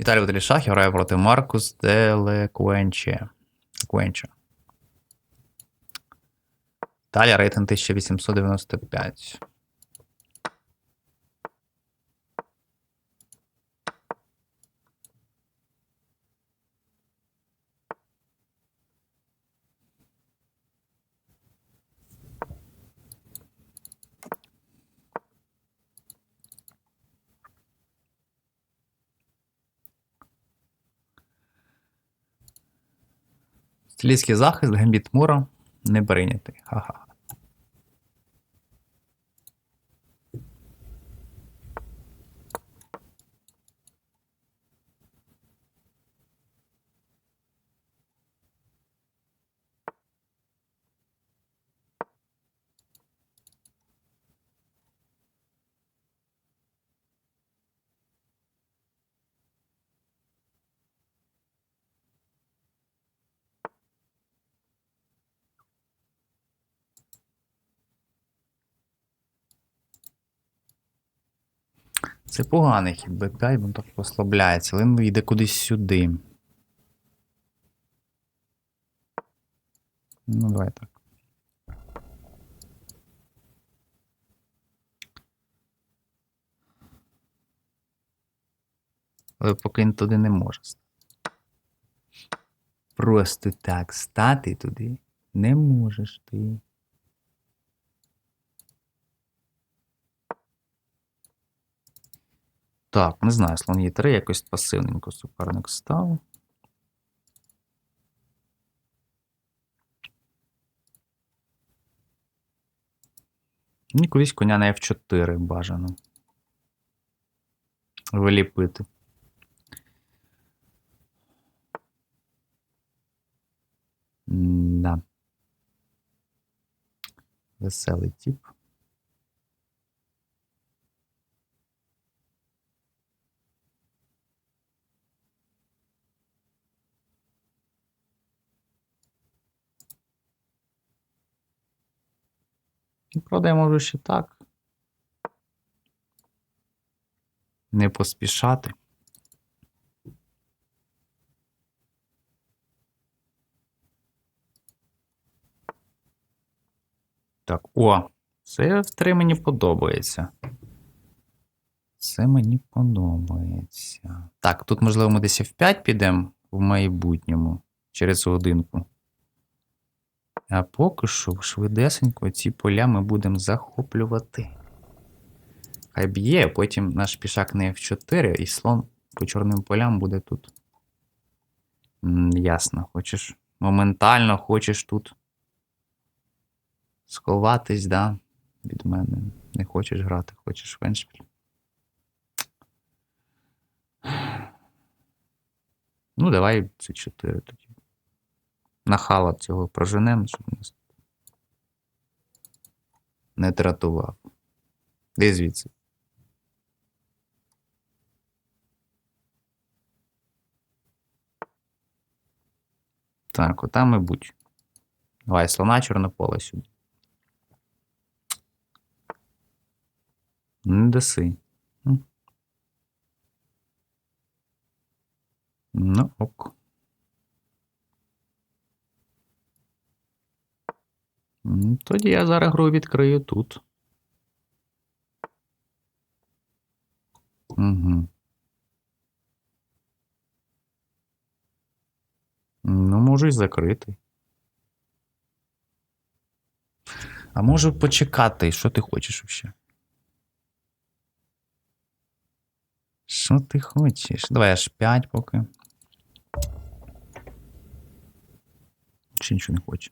Віталій Ваталішах грає проти Маркус Делекуенче. Куенче. Далі рейтинг 1895. Стилістський захист, гамбіт Мура не прийнятий. Ха-ха. Це поганий хід Б5, він так послабляється, але він йде кудись сюди. Ну, давай так. Але поки він туди не може. стати. Просто так стати туди не можеш ти. Так, не знаю, слон є 3 якось пасивненько суперник став. Мені кудись коня на F4 бажано. Виліпити. Да. Веселий тип. Правда, я можу ще так. Не поспішати. Так, о, це три мені подобається. Це мені подобається. Так, тут, можливо, ми десь в 5 підемо в майбутньому через годинку. А поки що швидесенько ці поля ми будемо захоплювати. Хай б'є, потім наш пішак на F4, і слон по чорним полям буде тут. М, ясно, хочеш моментально хочеш тут сховатись, да? Від мене. Не хочеш грати, хочеш веншпіль. Ну, давай це 4 тоді. Нахала цього проженемо, щоб нас не тратував. Де звідси? Так, отам і будь. Давай, слона чорнопола сюди. Не даси. Ну, ок. Тоді я зараз гру відкрию тут. Угу. Ну, можу і закрити. А можу почекати. Що ти хочеш взагалі? Що ти хочеш? Давай аж 5 поки. Чи нічого не хоче?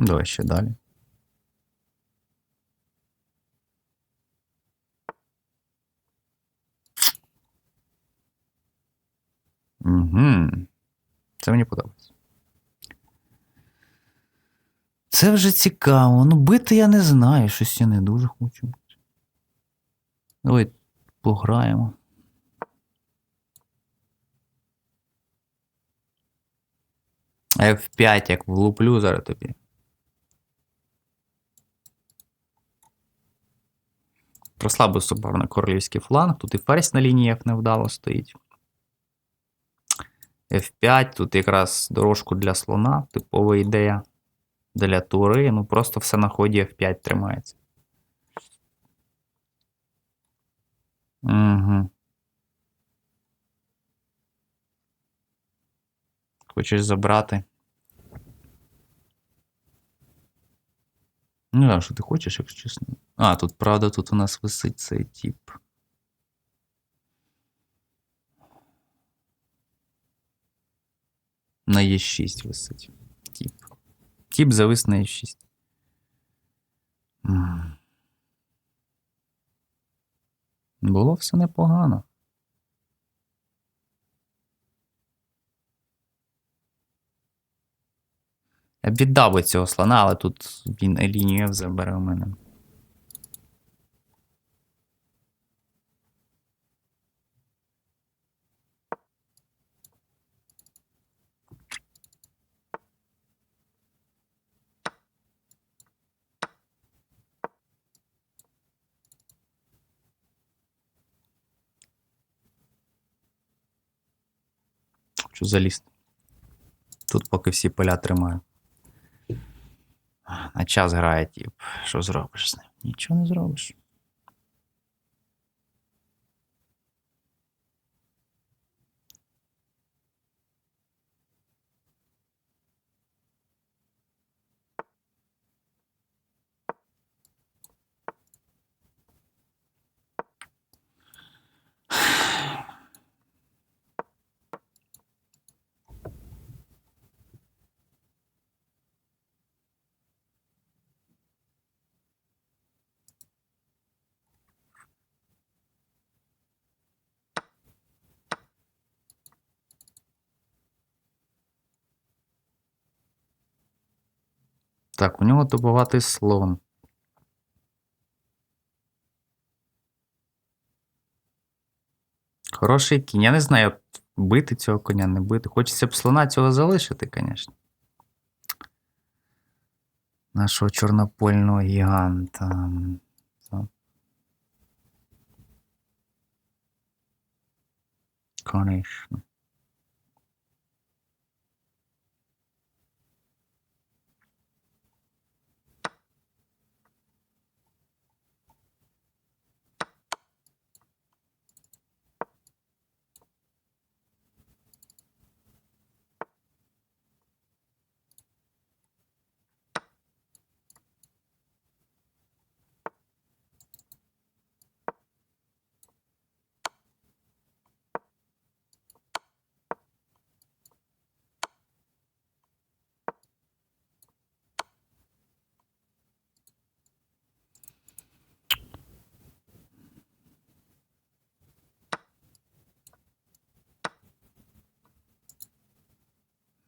Давай ще далі. Угу. Це мені подобається. Це вже цікаво. Ну, бити я не знаю, щось я не дуже хочу. Давай пограємо. F5 як влуплю зараз тобі. Прослабив суперник королівський фланг. Тут і ферзь на лінії F невдало стоїть. F5, тут якраз дорожку для слона, типова ідея. Для тури. Ну просто все на ході F5 тримається. Угу. Хочеш забрати? Ну, що ти хочеш, якщо чесно. А, тут, правда, тут у нас висить цей тип. На Е6 висить. Тип. Тип завис на Е6. Було все непогано. Віддав би цього слона, але тут він лінію F забере у мене. Що заліз? Тут поки всі поля тримаю. На час грає тип. Що зробиш з ним? Нічого не зробиш. Так, у нього добуватий слон. Хороший кінь. Я не знаю, бити цього коня, не бити. Хочеться б слона цього залишити, звісно. Нашого чорнопольного гіганта. Конечно.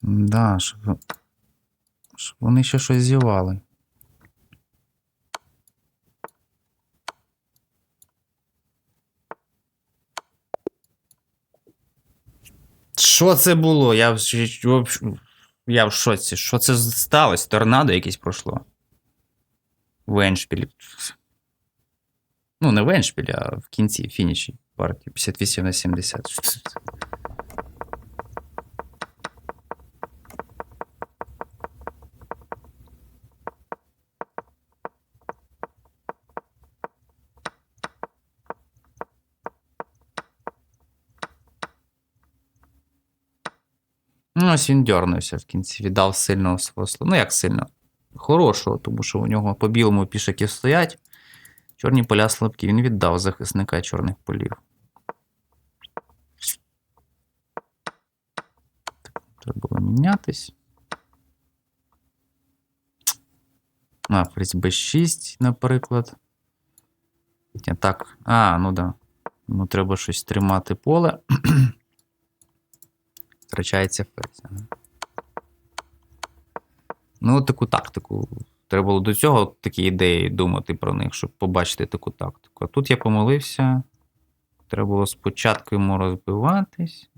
Да, щоб, щоб вони ще щось зівали. Що це було? Я в, я в шоці. Що це сталося? Торнадо якесь пройшло. В Еншпілі. Ну, не в Еншпілі, а в кінці, фініші партії. 58 на 70. Ну, ось він дьорнувся в кінці, віддав сильного свого слона. Ну, як сильно? Хорошого, тому що у нього по білому пішаки стоять. Чорні поля слабкі. Він віддав захисника чорних полів. Треба було мінятись. А, фріз B6, наприклад. Так. А, ну да. Йому треба щось тримати поле. Втрачається ферзь. Ну, таку тактику. Треба було до цього такі ідеї думати про них, щоб побачити таку тактику. А тут я помилився. Треба було спочатку йому розбиватись.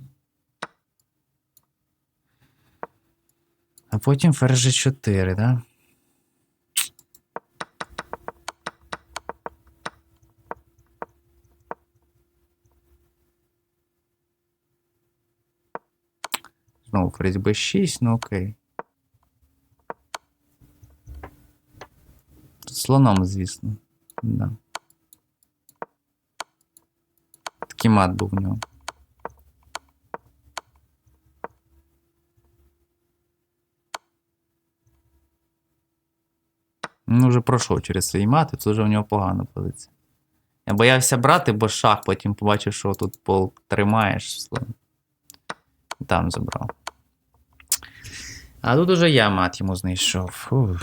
А потім ферзь G4, да? Знову ферзь b6, ну окей. Слоном, звісно. Да. Такий мат був в нього. Ну, вже пройшов через свої мати, це вже в нього погана позиція. Я боявся брати, бо шах, потім побачив, що тут полк тримаєш. Там забрав. А тут уже я мат йому знайшов. Фух.